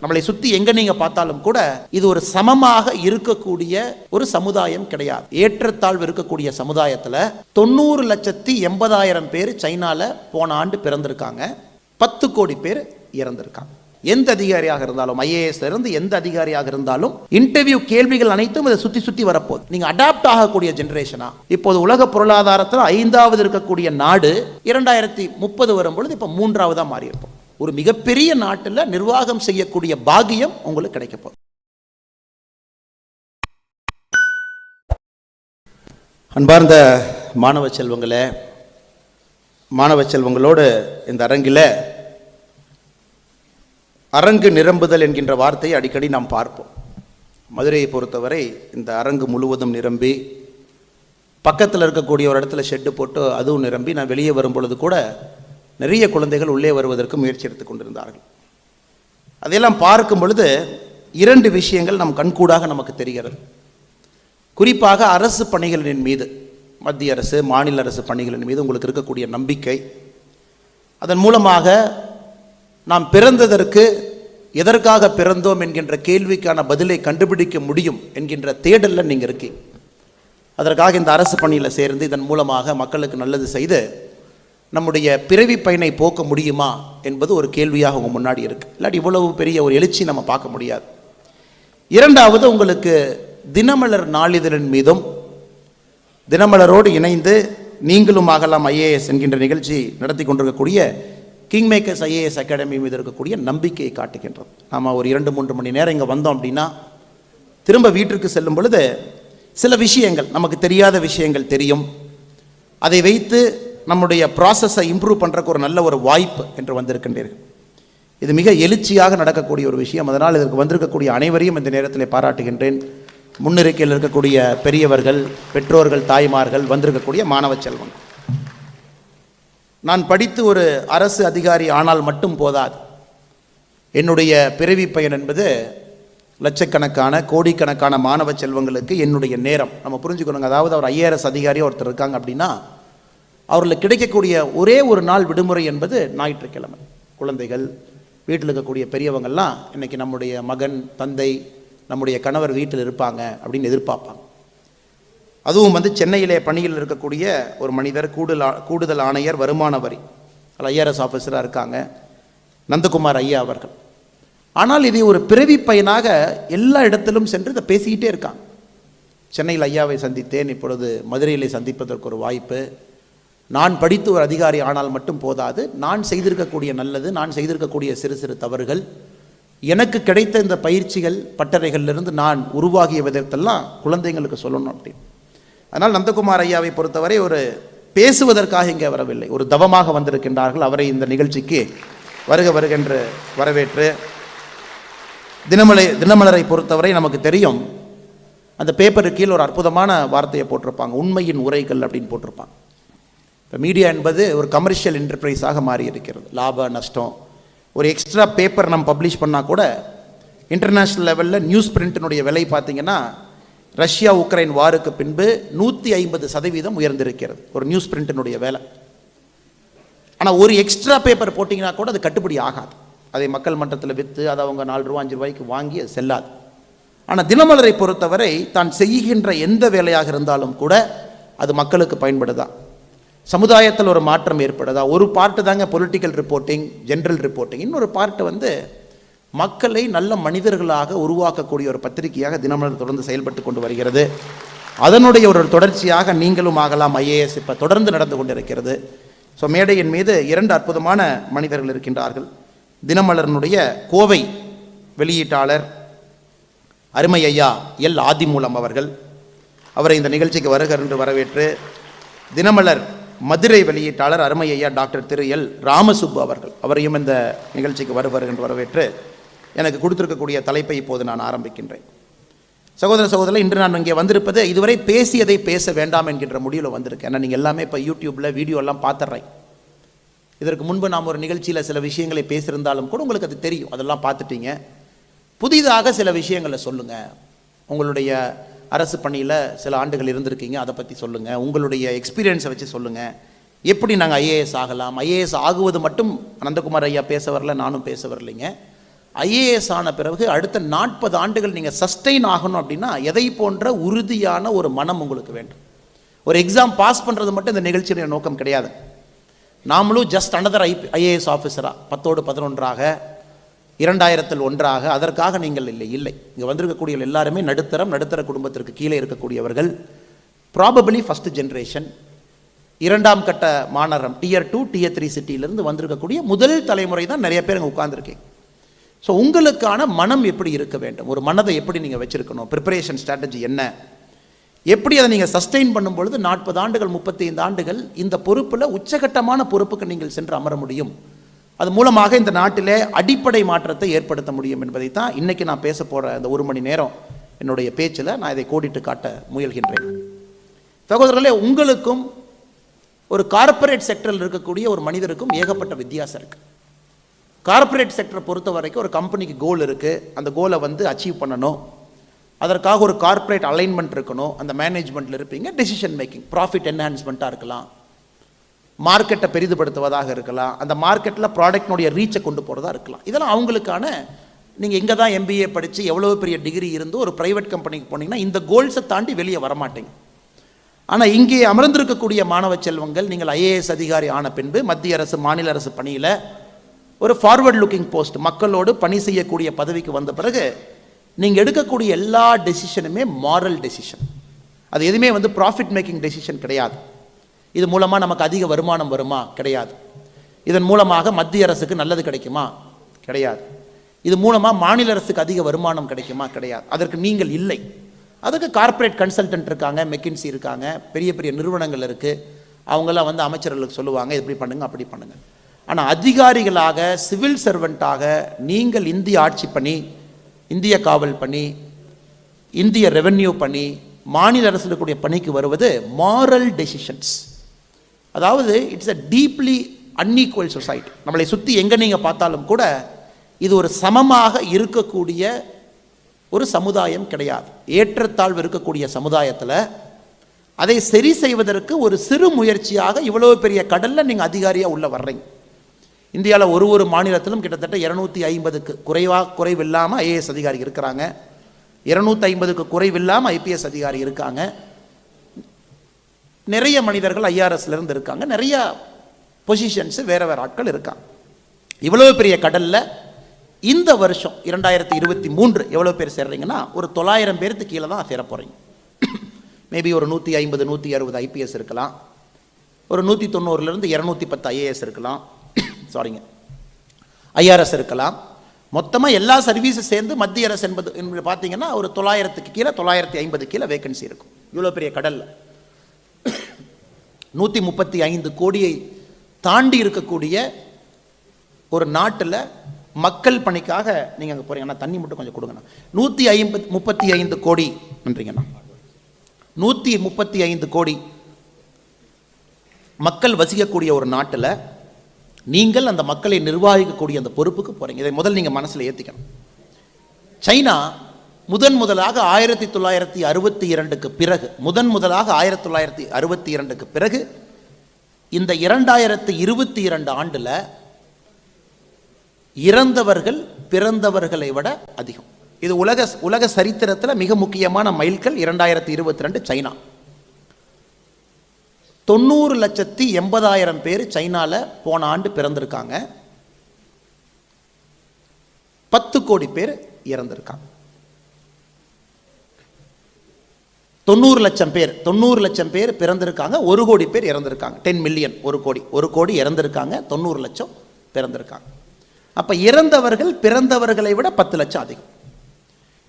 நம்மளை சுத்தி எங்க நீங்க பார்த்தாலும் கூட இது ஒரு சமமாக இருக்கக்கூடிய ஒரு சமுதாயம் கிடையாது. ஏற்றத்தாழ்வு இருக்கக்கூடிய சமுதாயத்துல தொண்ணூறு லட்சத்தி எண்பதாயிரம் பேர் சைனால போன ஆண்டு பிறந்திருக்காங்க. பத்து கோடி பேர் இறந்திருக்காங்க. எந்த அதிகாரியாக இருந்தாலும் ஐஏஎஸ் இருந்து எந்த அதிகாரியாக இருந்தாலும் இன்டர்வியூ கேள்விகள் அனைத்தும் இதை சுத்தி சுத்தி வரப்போகுது. நீங்க அடாப்ட் ஆகக்கூடிய ஜெனரேஷனா இப்போது உலக பொருளாதாரத்தில் ஐந்தாவது இருக்கக்கூடிய நாடு இரண்டாயிரத்தி முப்பது வரும் பொழுது இப்போ மூன்றாவதாக மாறியிருப்போம். ஒரு மிகப்பெரிய நாட்டில் நிர்வாகம் செய்யக்கூடிய பாகியம் உங்களுக்கு கிடைக்க போகுது. அன்பார்ந்த மாணவ செல்வங்களே மாணவ செல்வங்களோடு இந்த அரங்கில் அரங்கு நிரம்புதல் என்கின்ற வார்த்தையை அடிக்கடி நாம் பார்ப்போம். மதுரையை பொறுத்தவரை இந்த அரங்கு முழுவதும் நிரம்பி பக்கத்தில் இருக்கக்கூடிய ஒரு இடத்துல ஷெட்டு போட்டு அதுவும் நிரம்பி நான் வெளியே வரும் பொழுது கூட நிறைய குழந்தைகள் உள்ளே வருவதற்கு முயற்சி எடுத்துக் கொண்டிருந்தார்கள். அதையெல்லாம் பார்க்கும் பொழுது இரண்டு விஷயங்கள் நம் கண்கூடாக நமக்கு தெரிகிறது. குறிப்பாக அரசு பணிகளின் மீது மத்திய அரசு மாநில அரசு பணிகளின் மீது உங்களுக்கு இருக்கக்கூடிய நம்பிக்கை அதன் மூலமாக நாம் பிறந்ததற்கு எதற்காக பிறந்தோம் என்கின்ற கேள்விக்கான பதிலை கண்டுபிடிக்க முடியும் என்கின்ற தேடலில் நீங்கள் இருக்கீங்க. அதற்காக இந்த அரசு பணியில் சேர்ந்து இதன் மூலமாக மக்களுக்கு நல்லது செய்து நம்முடைய பிறவி பயனை போக்க முடியுமா என்பது ஒரு கேள்வியாக உங்கள் முன்னாடி இருக்குது இல்லாட்டி இவ்வளவு பெரிய ஒரு எழுச்சி நம்ம பார்க்க முடியாது. இரண்டாவது உங்களுக்கு தினமலர் நாளிதழின் மீதும் தினமலரோடு இணைந்து நீங்களும் ஆகலாம் ஐஏஎஸ் என்கின்ற நிகழ்ச்சி நடத்தி கொண்டிருக்கக்கூடிய கிங் மேக்கர்ஸ் ஐஏஎஸ் அகாடமி மீது இருக்கக்கூடிய நம்பிக்கையை காட்டுகின்றது நாம் ஒரு இரண்டு மூன்று மணி நேரம் இங்கே வந்தோம் அப்படின்னா திரும்ப வீட்டிற்கு செல்லும் பொழுது சில விஷயங்கள் நமக்கு தெரியாத விஷயங்கள் தெரியும். அதை வைத்து நம்முடைய ப்ராசஸை இம்ப்ரூவ் பண்ணுறக்கு ஒரு நல்ல ஒரு வாய்ப்பு என்று வந்திருக்கின்றீர்கள். இது மிக எழுச்சியாக நடக்கக்கூடிய ஒரு விஷயம். அதனால் இதற்கு வந்திருக்கக்கூடிய அனைவரையும் இந்த நேரத்தில் பாராட்டுகின்றேன். முன்னிருக்கையில் இருக்கக்கூடிய பெரியவர்கள் பெற்றோர்கள் தாய்மார்கள் வந்திருக்கக்கூடிய மாணவ செல்வம். நான் படித்து ஒரு அரசு அதிகாரி ஆனால் மட்டும் போதாது. என்னுடைய பிறவி பயன் என்பது லட்சக்கணக்கான கோடிக்கணக்கான மாணவ செல்வங்களுக்கு என்னுடைய நேரம். நம்ம புரிஞ்சுக்கணுங்க. அதாவது அவர் ஐஏஎஸ் அதிகாரி ஒருத்தர் இருக்காங்க அப்படின்னா அவர்களுக்கு கிடைக்கக்கூடிய ஒரே ஒரு நாள் விடுமுறை என்பது ஞாயிற்றுக்கிழமை. குழந்தைகள் வீட்டில் இருக்கக்கூடிய பெரியவங்கள்லாம் இன்னைக்கு நம்முடைய மகன் தந்தை நம்முடைய கணவர் வீட்டில் இருப்பாங்க அப்படின்னு எதிர்பார்ப்பாங்க. அதுவும் வந்து சென்னையிலே பணியில் இருக்கக்கூடிய ஒரு மனிதர் கூடுதல் கூடுதல் ஆணையர் வருமான வரி ஐஆர்எஸ் ஆஃபீஸராக இருக்காங்க நந்தகுமார் ஐயா அவர்கள். ஆனால் இதை ஒரு பிறவி பயனாக எல்லா இடத்திலும் சென்று இதை பேசிக்கிட்டே இருக்காங்க. சென்னையில் ஐயாவை சந்தித்தேன் இப்பொழுது மதுரையிலே சந்திப்பதற்கு ஒரு வாய்ப்பு. நான் படித்து ஒரு அதிகாரி ஆனால் மட்டும் போதாது நான் செய்திருக்கக்கூடிய நல்லது நான் செய்திருக்கக்கூடிய சிறு சிறு தவறுகள் எனக்கு கிடைத்த இந்த பயிற்சிகள் பட்டறைகளிலிருந்து நான் உருவாகிய விதத்தெல்லாம் குழந்தைங்களுக்கு சொல்லணும் அப்படின்னு அதனால் நந்தகுமார் ஐயாவை பொறுத்தவரை ஒரு பேசுவதற்காக இங்கே வரவில்லை. ஒரு தவமாக வந்திருக்கின்றார்கள். அவரை இந்த நிகழ்ச்சிக்கு வருக வருகென்று வரவேற்று தினமலை தினமலரை பொறுத்தவரை நமக்கு தெரியும் அந்த பேப்பருக்கு கீழே ஒரு அற்புதமான வார்த்தையை போட்டிருப்பாங்க. உண்மையின் உரைகள் அப்படின்னு போட்டிருப்பாங்க. மீடியா என்பது ஒரு கமர்ஷியல் என்டர்பிரைஸாக மாறி இருக்கிறது லாப நஷ்டம். ஒரு எக்ஸ்ட்ரா பேப்பர் நம்ம பப்ளிஷ் பண்ணால் கூட இன்டர்நேஷ்னல் லெவலில் நியூஸ் பிரிண்ட்டினுடைய விலை பார்த்திங்கன்னா ரஷ்யா உக்ரைன் வாருக்கு பின்பு நூற்றி ஐம்பது சதவீதம் உயர்ந்திருக்கிறது. ஒரு நியூஸ் பிரிண்ட்டினுடைய வேலை. ஆனால் ஒரு எக்ஸ்ட்ரா பேப்பர் போட்டிங்கன்னா கூட அது கட்டுப்படி ஆகாது. அதை மக்கள் மன்றத்தில் விற்று அதை அவங்க நாலு ரூபா அஞ்சு ரூபாய்க்கு வாங்கி அது செல்லாது. ஆனால் தினமலரை பொறுத்தவரை தான் செய்கின்ற எந்த வேலையாக இருந்தாலும் கூட அது மக்களுக்கு பயன்படுதான். சமுதாயத்தில் ஒரு மாற்றம் ஏற்படுதா? ஒரு பார்ட்டு தாங்க பொலிட்டிக்கல் ரிப்போர்ட்டிங் ஜென்ரல் ரிப்போர்ட்டிங் இன்னொரு பார்ட்டு வந்து மக்களை நல்ல மனிதர்களாக உருவாக்கக்கூடிய ஒரு பத்திரிகையாக தினமலர் தொடர்ந்து செயல்பட்டு கொண்டு வருகிறது. அதனுடைய ஒரு தொடர்ச்சியாக நீங்களும் ஆகலாம் ஐஏஎஸ் இப்போ தொடர்ந்து நடந்து கொண்டிருக்கிறது. ஸோ மேடையின் மீது இரண்டு அற்புதமான மனிதர்கள் இருக்கின்றார்கள். தினமலரினுடைய கோவை வெளியீட்டாளர் அருமை ஐயா எல் ஆதிமூலம் அவர்கள். அவரை இந்த நிகழ்ச்சிக்கு வருக என்று வரவேற்று தினமலர் மதுரை வெளியீட்டாளர் அருமை ஐயா டாக்டர் திரு எல். ராமசுப்பு அவர்கள். அவரையும் இந்த நிகழ்ச்சிக்கு வருவர் என்று வரவேற்று எனக்கு கொடுத்திருக்கக்கூடிய தலைப்பை இப்போது நான் ஆரம்பிக்கின்றேன். சகோதர சகோதரர் இன்று நான் இங்கே வந்திருப்பது இதுவரை பேசியதை பேச வேண்டாம் என்கின்ற முடிவில் வந்திருக்கேன். ஏன்னா நீங்கள் எல்லாமே இப்போ யூடியூப்பில் வீடியோலாம் பார்த்துட்றேன் இதற்கு முன்பு நாம் ஒரு நிகழ்ச்சியில் சில விஷயங்களை பேசியிருந்தாலும் கூட உங்களுக்கு அது தெரியும். அதெல்லாம் பார்த்துட்டீங்க புதிதாக சில விஷயங்களை சொல்லுங்கள் உங்களுடைய அரசு பணியில் சில ஆண்டுகள் இருந்திருக்கீங்க அதை பற்றி சொல்லுங்கள் உங்களுடைய எக்ஸ்பீரியன்ஸை வச்சு சொல்லுங்கள் எப்படி நாங்கள் ஐஏஎஸ் ஆகலாம்? ஐஏஎஸ் ஆகுவது மட்டும் அனந்தகுமார் ஐயா பேச வரல நானும் பேச வரலைங்க. ஐஏஎஸ் ஆன பிறகு அடுத்த நாற்பது ஆண்டுகள் நீங்கள் சஸ்டெயின் ஆகணும் அப்படின்னா எதை போன்ற உறுதியான ஒரு மனம் உங்களுக்கு வேண்டும். ஒரு எக்ஸாம் பாஸ் பண்ணுறது மட்டும் இந்த நிகழ்ச்சியுடைய நோக்கம் கிடையாது. நாமளும் ஜஸ்ட் அனதர் ஐ ஐஏஎஸ் ஆஃபீஸராக பத்தோடு பதினொன்றாக இரண்டாயிரத்தில் ஒன்றாக அதற்காக நீங்கள் இல்லை இல்லை. இங்கே வந்திருக்கக்கூடிய எல்லாருமே நடுத்தரம் நடுத்தர குடும்பத்திற்கு கீழே இருக்கக்கூடியவர்கள். ப்ராபபிளி ஃபஸ்ட் ஜென்ரேஷன் இரண்டாம் கட்ட மாநகரம் டியர் டூ டியர் த்ரீ சிட்டியிலிருந்து வந்திருக்கக்கூடிய முதல் தலைமுறை தான் நிறைய பேர் இங்கே உட்காந்துருக்கீங்க ஸோ உங்களுக்கான மனம் எப்படி இருக்க வேண்டும்? ஒரு மனதை எப்படி நீங்கள் வச்சுருக்கணும்? ப்ரிப்பரேஷன் ஸ்ட்ராட்டஜி என்ன? எப்படி அதை நீங்கள் சஸ்டெயின் பண்ணும் பொழுது நாற்பது ஆண்டுகள் முப்பத்தைந்து ஆண்டுகள் இந்த பொறுப்பில் உச்சகட்டமான பொறுப்புக்கு நீங்கள் சென்று அமர முடியும்? அது மூலமாக இந்த நாட்டிலே அடிப்படை மாற்றத்தை ஏற்படுத்த முடியும் என்பதை தான் இன்றைக்கி நான் பேச போகிற அந்த ஒரு மணி நேரம் என்னுடைய பேச்சில் நான் இதை கோடிட்டு காட்ட முயல்கின்றேன். சகோதரர்களே உங்களுக்கும் ஒரு கார்ப்பரேட் செக்டரில் இருக்கக்கூடிய ஒரு மனிதருக்கும் ஏகப்பட்ட வித்தியாசம் இருக்குது கார்ப்பரேட் செக்டரை பொறுத்த வரைக்கும் ஒரு கம்பெனிக்கு கோல் இருக்குது அந்த கோலை வந்து அச்சீவ் பண்ணணும். அதற்காக ஒரு கார்ப்பரேட் அலைன்மெண்ட் இருக்கணும். அந்த மேனேஜ்மெண்ட்டில் இருப்பீங்க. டெசிஷன் மேக்கிங் ப்ராஃபிட் என்ஹான்ஸ்மெண்ட்டாக இருக்கலாம். மார்க்கெட்டை பெரிதுபடுத்துவதாக இருக்கலாம். அந்த மார்க்கெட்டில் ப்ராடக்ட்னுடைய ரீச்சை கொண்டு போகிறதா இருக்கலாம். இதெல்லாம் அவங்களுக்கான நீங்கள் எங்கே தான் எம்பிஏ படித்து எவ்வளோ பெரிய டிகிரி இருந்து ஒரு ப்ரைவேட் கம்பெனிக்கு போனீங்கன்னா இந்த கோல்ஸை தாண்டி வெளியே வரமாட்டீங்க. ஆனால் இங்கே அமர்ந்திருக்கக்கூடிய மாணவ செல்வங்கள் நீங்கள் ஐஏஎஸ் அதிகாரி ஆன பின்பு மத்திய அரசு மாநில அரசு பணியில் ஒரு ஃபார்வர்ட் லுக்கிங் போஸ்ட் மக்களோடு பணி செய்யக்கூடிய பதவிக்கு வந்த பிறகு நீங்கள் எடுக்கக்கூடிய எல்லா டெசிஷனுமே மாரல் டெசிஷன் அது எதுவுமே வந்து ப்ராஃபிட் மேக்கிங் டெசிஷன் கிடையாது. இது மூலமாக நமக்கு அதிக வருமானம் வருமா? கிடையாது. இதன் மூலமாக மத்திய அரசுக்கு நல்லது கிடைக்குமா? கிடையாது. இது மூலமாக மாநில அரசுக்கு அதிக வருமானம் கிடைக்குமா? கிடையாது. அதற்கு நீங்கள் இல்லை. அதுக்கு கார்ப்பரேட் கன்சல்டன்ட் இருக்காங்க மெக்கின்சி இருக்காங்க பெரிய பெரிய நிறுவனங்கள் இருக்குது அவங்கெல்லாம் வந்து அமைச்சர்களுக்கு சொல்லுவாங்க இப்படி பண்ணுங்க அப்படி பண்ணுங்க. ஆனால் அதிகாரிகளாக சிவில் சர்வெண்ட்டாக நீங்கள் இந்திய ஆட்சி பணி இந்திய காவல் பணி இந்திய ரெவென்யூ பணி மாநில அரசு இருக்கக்கூடிய பணிக்கு வருவது மாரல் டெசிஷன்ஸ் அதாவது it's a deeply unequal society நம்மளை சுற்றி எங்கே நீங்கள் பார்த்தாலும் கூட இது ஒரு சமமாக இருக்கக்கூடிய ஒரு சமுதாயம் கிடையாது. ஏற்றத்தாழ்வு இருக்கக்கூடிய சமுதாயத்தில் அதை சரி செய்வதற்கு ஒரு சிறு முயற்சியாக இவ்வளோ பெரிய கடலில் நீங்கள் அதிகாரியாக உள்ளே வர்றீங்க. இந்தியாவில் ஒரு ஒரு மாநிலத்திலும் கிட்டத்தட்ட இரநூத்தி ஐம்பதுக்கு குறைவாக குறைவில்லாமல் ஐஏஎஸ் அதிகாரி இருக்கிறாங்க. இரநூத்தி ஐம்பதுக்கு குறைவில்லாமல் ஐபிஎஸ் அதிகாரி இருக்காங்க. நிறைய மனிதர்கள் ஐஆர்எஸ்ல இருந்து இருக்காங்க. நிறைய பொசிஷன்ஸு வேற வேற ஆட்கள் இருக்காங்க. இவ்வளோ பெரிய கடலில் இந்த வருஷம் இரண்டாயிரத்தி இருபத்தி மூன்று எவ்வளோ பேர் சேர்றீங்கன்னா ஒரு தொள்ளாயிரம் பேருக்கு கீழே தான் சேர போகிறீங்க மேபி ஒரு நூற்றி ஐம்பது நூற்றி அறுபது ஐபிஎஸ் இருக்கலாம். ஒரு நூற்றி தொண்ணூறுலேருந்து இரநூத்தி பத்து ஐஏஎஸ் இருக்கலாம். சாரிங்க ஐஆர்எஸ் இருக்கலாம். மொத்தமாக எல்லா சர்வீஸும் சேர்ந்து மத்திய அரசு என்பது என்பது பார்த்தீங்கன்னா ஒரு தொள்ளாயிரத்துக்கு கீழே தொள்ளாயிரத்தி ஐம்பது கீழே வேகன்சி இருக்கும். இவ்வளோ பெரிய கடலில். நூற்றி முப்பத்தி ஐந்து கோடியை தாண்டி இருக்கக்கூடிய ஒரு நாட்டில் மக்கள் பணிக்காக நீங்கள் அங்கே போகிறீங்க ஆனால் தண்ணி மட்டும் கொஞ்சம் கொடுங்கண்ணா. நூற்றி ஐம்பத் முப்பத்தி ஐந்து கோடி நன்றிங்கண்ணா நூற்றி முப்பத்தி ஐந்து கோடி மக்கள் வசிக்கக்கூடிய ஒரு நாட்டில் நீங்கள் அந்த மக்களை நிர்வகிக்கக்கூடிய அந்த பொறுப்புக்கு போகிறீங்க இதை முதல் நீங்கள் மனசில் ஏற்றிக்கணும் சைனா முதன் முதலாக ஆயிரத்தி தொள்ளாயிரத்தி அறுபத்தி இரண்டுக்கு பிறகு முதன் முதலாக ஆயிரத்தி தொள்ளாயிரத்தி அறுபத்தி இரண்டுக்கு பிறகு இந்த இரண்டாயிரத்தி இருபத்தி இரண்டு ஆண்டில் இறந்தவர்கள் பிறந்தவர்களை விட அதிகம். இது உலக உலக சரித்திரத்தில் மிக முக்கியமான மைல்கள் இரண்டாயிரத்தி இருபத்தி ரெண்டு சைனா. தொண்ணூறு லட்சத்தி எண்பதாயிரம் பேர் சைனாவில் போன ஆண்டு பிறந்திருக்காங்க. பத்து கோடி பேர் இறந்திருக்காங்க. தொண்ணூறு லட்சம் பேர் தொண்ணூறு லட்சம் பேர் பிறந்திருக்காங்க ஒரு கோடி பேர் இறந்திருக்காங்க. டென் மில்லியன் ஒரு கோடி ஒரு கோடி இறந்திருக்காங்க தொண்ணூறு லட்சம் பிறந்திருக்காங்க. அப்போ இறந்தவர்கள் பிறந்தவர்களை விட பத்து லட்சம் அதிகம்.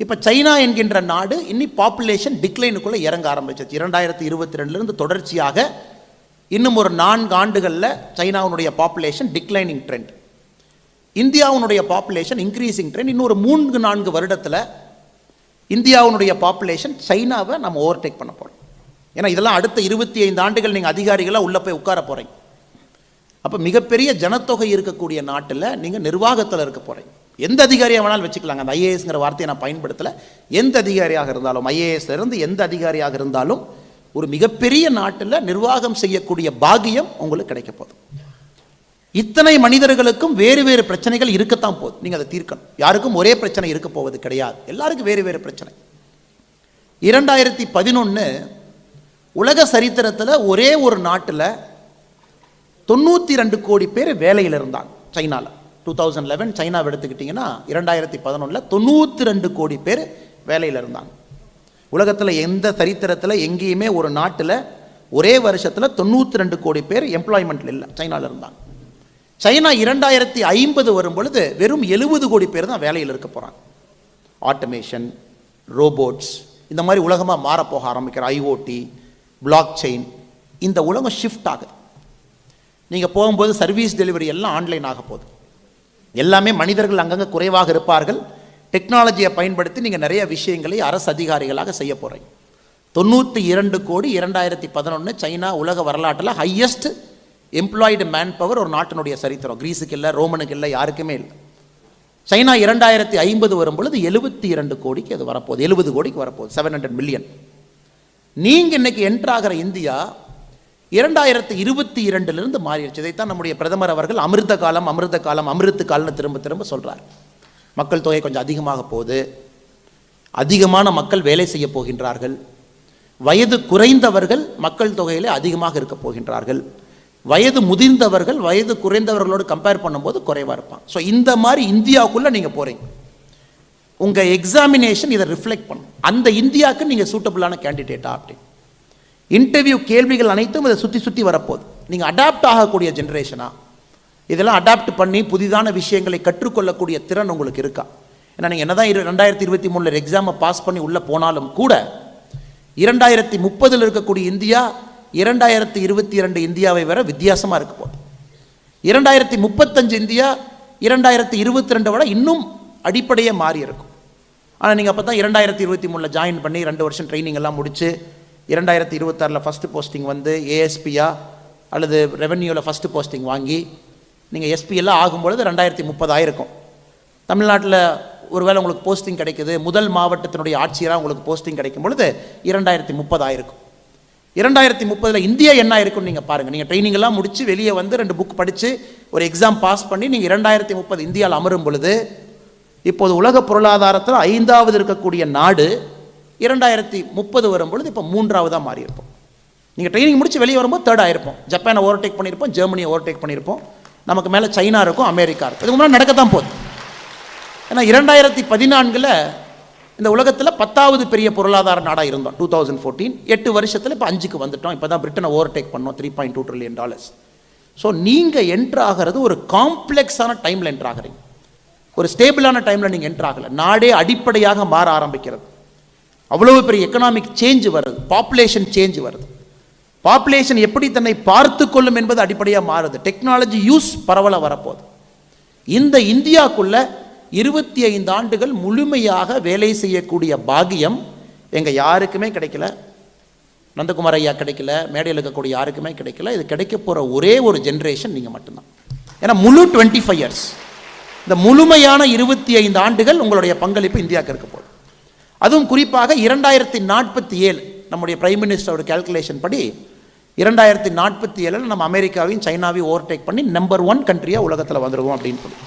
இப்போ சைனா என்கின்ற நாடு இன்னி பாப்புலேஷன் டிக்ளைனுக்குள்ளே இறங்க ஆரம்பிச்சிச்சு இரண்டாயிரத்தி இருபத்தி ரெண்டுலேருந்து தொடர்ச்சியாக இன்னும் ஒரு நான்கு ஆண்டுகளில் சைனாவுடைய பாப்புலேஷன் டிக்ளைனிங் ட்ரெண்ட் இந்தியாவுடைய பாப்புலேஷன் இன்க்ரீசிங் ட்ரெண்ட் இன்னும் ஒரு மூன்று நான்கு வருடத்தில் இந்தியாவுடைய பாப்புலேஷன் சைனாவை நம்ம ஓவர்டேக் பண்ண போகிறோம் ஏன்னா இதெல்லாம் அடுத்த இருபத்தி ஐந்து ஆண்டுகள் நீங்கள் அதிகாரிகளாக உள்ளே போய் உட்கார போகிறீங்க அப்போ மிகப்பெரிய ஜனத்தொகை இருக்கக்கூடிய நாட்டில் நீங்கள் நிர்வாகத்தில் இருக்க போகிறீங்க எந்த அதிகாரியாக வேணாலும் வச்சுக்கலாங்க. அந்த ஐஏஎஸ்ங்கிற வார்த்தையை நான் பயன்படுத்தலை. எந்த அதிகாரியாக இருந்தாலும் ஐஏஎஸ்ல இருந்து எந்த அதிகாரியாக இருந்தாலும் ஒரு மிகப்பெரிய நாட்டில் நிர்வாகம் செய்யக்கூடிய பாகியம் உங்களுக்கு கிடைக்க போதும் இத்தனை மனிதர்களுக்கும் வேறு வேறு பிரச்சனைகள் இருக்கத்தான் போகுது நீங்கள் அதை தீர்க்கணும். யாருக்கும் ஒரே பிரச்சனை இருக்க போவது கிடையாது. எல்லாருக்கும் வேறு வேறு பிரச்சனை. இரண்டாயிரத்தி பதினொன்று உலக சரித்திரத்தில் ஒரே ஒரு நாட்டில் தொண்ணூற்றி ரெண்டு கோடி பேர் வேலையில் இருந்தாங்க சைனாவில் டூ தௌசண்ட் லெவன் சைனாவை எடுத்துக்கிட்டிங்கன்னா இரண்டாயிரத்தி பதினொன்றில் தொண்ணூற்றி ரெண்டு கோடி பேர் வேலையில் இருந்தாங்க. உலகத்தில் எந்த சரித்திரத்தில் எங்கேயுமே ஒரு நாட்டில் ஒரே வருஷத்தில் தொண்ணூற்றி ரெண்டு கோடி பேர் எம்ப்ளாய்மெண்ட்டில் இல்லை. சைனாவில் இருந்தாங்க. சைனா இரண்டாயிரத்தி ஐம்பது வரும் பொழுது வெறும் எழுபது கோடி பேர் தான் வேலையில் இருக்க போகிறாங்க ஆட்டோமேஷன் ரோபோட்ஸ் இந்த மாதிரி உலகமாக மாறப்போக ஆரம்பிக்கிற ஐஓடி பிளாக் செயின் இந்த உலகம் ஷிஃப்ட் ஆகுது. நீங்கள் போகும்போது சர்வீஸ் டெலிவரி எல்லாம் ஆன்லைன் ஆக போகுது. எல்லாமே மனிதர்கள் அங்கங்கே குறைவாக இருப்பார்கள். டெக்னாலஜியை பயன்படுத்தி நீங்கள் நிறைய விஷயங்களை அரசு அதிகாரிகளாக செய்ய போகிறீங்க தொண்ணூற்றி இரண்டு கோடி இரண்டாயிரத்தி பதினொன்று சைனா உலக வரலாற்றில் ஹையஸ்ட் எம்ப்ளாய்டு மேன் பவர் ஒரு நாட்டினுடைய சரித்திரம். கிரீஸுக்கு இல்லை ரோமனுக்கு இல்லை யாருக்குமே இல்லை. சைனா இரண்டாயிரத்தி ஐம்பது வரும் பொழுது எழுபத்தி இரண்டு கோடிக்கு அது வரப்போகுது. எழுபது கோடிக்கு வரப்போகுது. செவன் ஹண்ட்ரட் மில்லியன் நீங்கள் இன்னைக்கு என்ட்ராகிற இந்தியா இரண்டாயிரத்தி இருபத்தி இரண்டிலிருந்து மாறிடுச்சு. இதைத்தான் நம்முடைய பிரதமர் அவர்கள் அமிர்த காலம் அமிர்த காலம் அமிர்த காலம்னு திரும்ப திரும்ப சொல்கிறார் மக்கள் தொகை கொஞ்சம் அதிகமாக போகுது. அதிகமான மக்கள் வேலை செய்ய போகின்றார்கள். வயது குறைந்தவர்கள் மக்கள் தொகையிலே அதிகமாக இருக்க போகின்றார்கள். வயது முதிர்ந்தவர்கள் வயது குறைந்தவர்களோடு கம்பேர் பண்ணும்போது குறைவாக இருப்பான் ஸோ இந்த மாதிரி இந்தியாவுக்குள்ளே நீங்கள் போகிறீங்க உங்கள் எக்ஸாமினேஷன் இதை ரிஃப்ளெக்ட் பண்ணும். அந்த இந்தியாவுக்கு நீங்கள் சூட்டபிளான கேண்டிடேட்டா அப்படின்னு இன்டர்வியூ கேள்விகள் அனைத்தும் இதை சுற்றி சுற்றி வரப்போகுது. நீங்கள் அடாப்ட் ஆகக்கூடிய ஜென்ரேஷனா இதெல்லாம் அடாப்ட் பண்ணி புதிதான விஷயங்களை கற்றுக்கொள்ளக்கூடிய திறன் உங்களுக்கு இருக்கா? ஏன்னா நீங்கள் என்னதான் இரு ரெண்டாயிரத்தி இருபத்தி மூணில் எக்ஸாமை பாஸ் பண்ணி உள்ளே போனாலும் கூட இரண்டாயிரத்தி முப்பதில் இருக்கக்கூடிய இந்தியா இரண்டாயிரத்தி இருபத்தி இரண்டு இந்தியாவை விட வித்தியாசமாக இருக்க போகுது. இரண்டாயிரத்தி முப்பத்தஞ்சு இந்தியா இரண்டாயிரத்தி இருபத்தி ரெண்டை விட இன்னும் அடிப்படையே மாறி இருக்கும். ஆனால் நீங்கள் அப்போ தான் இரண்டாயிரத்தி இருபத்தி மூணில் ஜாயின் பண்ணி ரெண்டு வருஷம் ட்ரைனிங் எல்லாம் முடித்து இரண்டாயிரத்தி இருபத்தாறில் ஃபஸ்ட்டு போஸ்டிங் வந்து ஏஎஸ்பியா அல்லது ரெவென்யூவில் ஃபஸ்ட்டு போஸ்டிங் வாங்கி நீங்கள் எஸ்பிஎல்லாம் ஆகும்பொழுது ரெண்டாயிரத்தி முப்பதாயிருக்கும் தமிழ்நாட்டில் ஒருவேளை உங்களுக்கு போஸ்டிங் கிடைக்குது முதல் மாவட்டத்தினுடைய ஆட்சியராக உங்களுக்கு போஸ்டிங் கிடைக்கும் பொழுது இரண்டாயிரத்தி முப்பதாயிருக்கும் இரண்டாயிரத்தி முப்பதில் இந்தியா என்ன இருக்கும்னு நீங்கள் பாருங்கள் நீங்கள் ட்ரைனிங்லாம் முடித்து வெளியே வந்து ரெண்டு புக் படித்து ஒரு எக்ஸாம் பாஸ் பண்ணி நீங்கள் இரண்டாயிரத்தி முப்பது இந்தியாவில் அமரும் பொழுது இப்போது உலக பொருளாதாரத்தில் ஐந்தாவது இருக்கக்கூடிய நாடு இரண்டாயிரத்தி முப்பது வரும்பொழுது இப்போ மூன்றாவதாக மாறியிருப்போம். நீங்கள் ட்ரைனிங் முடித்து வெளியே வரும்போது தேர்ட் ஆயிருப்போம். ஜப்பானை ஓவர்டேக் பண்ணியிருப்போம் ஜெர்மனியை ஓவர்டேக் பண்ணியிருப்போம். நமக்கு மேலே சைனா இருக்கும் அமெரிக்கா இருக்கும். இதுக்கு முன்னாடி நடக்கத்தான் போகுது. ஏன்னா இரண்டாயிரத்தி பதினான்கில் இந்த உலகத்தில் பத்தாவது பெரிய பொருளாதார நாடாக இருந்தோம். டூ தௌசண்ட் ஃபோர்டீன் எட்டு வருஷத்தில் இப்போ அஞ்சுக்கு வந்துட்டோம். இப்போ தான் பிரிட்டனை ஓவர்டேக் பண்ணோம். Three point two trillion dollars so நீங்கள் என்ட்ரு ஆகிறது ஒரு காம்ப்ளெக்ஸான டைமில் என்ட்ரு ஆகிறீங்க. ஒரு ஸ்டேபிளான டைமில் நீங்கள் என்ட்ரு ஆகலை. நாடே அடிப்படையாக மாற ஆரம்பிக்கிறது. அவ்வளோ பெரிய எக்கனாமிக் சேஞ்ச் வருது. பாப்புலேஷன் சேஞ்ச் வருது. பாப்புலேஷன் எப்படி தன்னை பார்த்து கொள்ளும் என்பது அடிப்படையாக மாறுது. டெக்னாலஜி யூஸ் பரவல வரப்போகுது. இந்த இந்தியாக்குள்ளே இருபத்தி ஐந்து ஆண்டுகள் முழுமையாக வேலை செய்யக்கூடிய பாகியம் எங்கள் யாருக்குமே கிடைக்கல. நந்தகுமார் ஐயா கிடைக்கல மேடையில் இருக்கக்கூடிய யாருக்குமே கிடைக்கல. இது கிடைக்க போகிற ஒரே ஒரு ஜென்ரேஷன் நீங்கள் மட்டும்தான். ஏன்னா முழு டுவெண்ட்டி ஃபைவ் இயர்ஸ் இந்த முழுமையான இருபத்தி ஐந்து ஆண்டுகள் உங்களுடைய பங்களிப்பு இந்தியாவுக்கு இருக்க போகுது. அதுவும் குறிப்பாக இரண்டாயிரத்தி நாற்பத்தி ஏழு நம்முடைய பிரைம் மினிஸ்டரோட கேல்குலேஷன் படி இரண்டாயிரத்தி நாற்பத்தி ஏழில் நம்ம அமெரிக்காவையும் சைனாவையும் ஓவர்டேக் பண்ணி நம்பர் ஒன் கண்ட்ரியாக உலகத்தில் வந்துடுவோம் அப்படின்னு சொல்லி.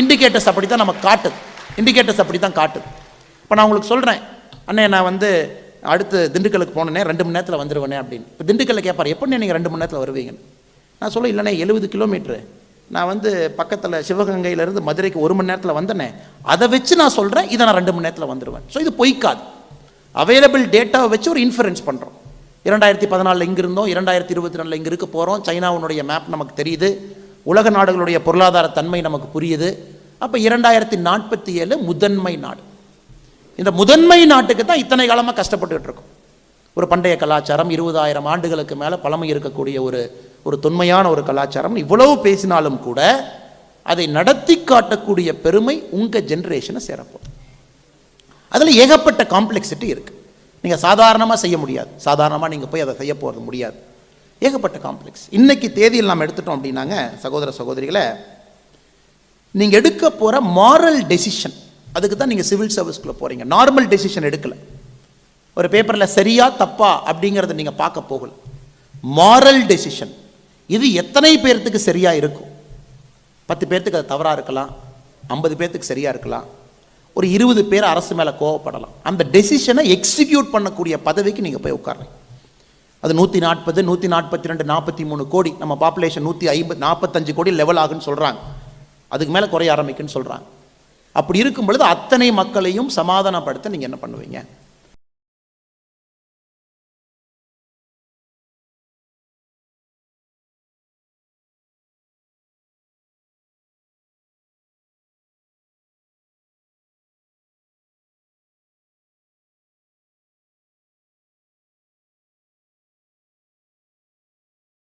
இண்டிகேட்டர்ஸ் அப்படி தான் நம்ம காட்டுது. இண்டிகேட்டர்ஸ் அப்படி தான் காட்டுது. இப்போ நான் உங்களுக்கு சொல்கிறேன் அண்ணே நான் வந்து அடுத்து திண்டுக்கலுக்கு போனேனே ரெண்டு மணி நேரத்தில் வந்துடுவேனே அப்படின்னு. இப்போ திண்டுக்கல்ல கேட்பார் எப்போ நீங்கள் ரெண்டு மணி நேரத்தில் வருவீங்கன்னு? நான் சொல்ல இல்லைண்ணே எழுபது கிலோமீட்ரு நான் வந்து பக்கத்தில் சிவகங்கையிலேருந்து மதுரைக்கு ஒரு மணி நேரத்தில் வந்தேனே அதை வச்சு நான் சொல்கிறேன் இதை நான் ரெண்டு மணி நேரத்தில் வந்துடுவேன் ஸோ இது பொய்க்காது. அவைலபிள் டேட்டாவை வச்சு ஒரு இன்ஃபரன்ஸ் பண்ணுறோம் இரண்டாயிரத்தி பதினாலில் இங்கே இருந்தோம் இரண்டாயிரத்தி இருபத்தி நாலில் இங்கே இருக்க போகிறோம் சைனாவுடைய மேப் நமக்கு தெரியுது. உலக நாடுகளுடைய பொருளாதார தன்மை நமக்கு புரியுது. அப்போ இரண்டாயிரத்தி நாற்பத்தி ஏழு முதன்மை நாடு. இந்த முதன்மை நாட்டுக்கு தான் இத்தனை காலமாக கஷ்டப்பட்டுக்கிட்டு இருக்கோம். ஒரு பண்டைய கலாச்சாரம் இருபதாயிரம் ஆண்டுகளுக்கு மேலே பழமை இருக்கக்கூடிய ஒரு ஒரு தொன்மையான ஒரு கலாச்சாரம். இவ்வளவு பேசினாலும் கூட அதை நடத்தி காட்டக்கூடிய பெருமை உங்கள் ஜென்ரேஷனை சேரப்போகுது. அதில் ஏகப்பட்ட காம்ப்ளெக்சிட்டி இருக்குது நீங்கள் சாதாரணமாக செய்ய முடியாது. சாதாரணமாக நீங்கள் போய் அதை செய்ய போகிறது முடியாது. ஏகப்பட்ட காம்ப்ளெக்ஸ் இன்னைக்கு தேதியில் நாம் எடுத்துட்டோம் அப்படின்னாங்க சகோதர சகோதரிகளை நீங்கள் எடுக்க போகிற மாரல் டெசிஷன் அதுக்கு தான் நீங்கள் சிவில் சர்வீஸ்க்குள்ளே போகிறீங்க நார்மல் டெசிஷன் எடுக்கலை. ஒரு பேப்பரில் சரியா தப்பா அப்படிங்கிறத நீங்கள் பார்க்க போகல. மாரல் டெசிஷன் இது எத்தனை பேர்த்துக்கு சரியாக இருக்கும்? பத்து பேர்த்துக்கு அது தவறாக இருக்கலாம். ஐம்பது பேர்த்துக்கு சரியாக இருக்கலாம். ஒரு இருபது பேர் அரசு மேலே கோவப்படலாம். அந்த டெசிஷனை எக்ஸிக்யூட் பண்ணக்கூடிய பதவிக்கு நீங்கள் போய் உட்காருங்க அது நூற்றி நாற்பது நூற்றி நாற்பத்தி ரெண்டு நாற்பத்தி மூணு கோடி. நம்ம பாப்புலேஷன் நூற்றி ஐம்பது நாற்பத்தஞ்சு கோடி லெவல் ஆகுன்னு சொல்கிறாங்க அதுக்கு மேலே குறைய ஆரம்பிக்குன்னு சொல்கிறாங்க அப்படி இருக்கும் பொழுது அத்தனை மக்களையும் சமாதானப்படுத்த நீங்கள் என்ன பண்ணுவீங்க?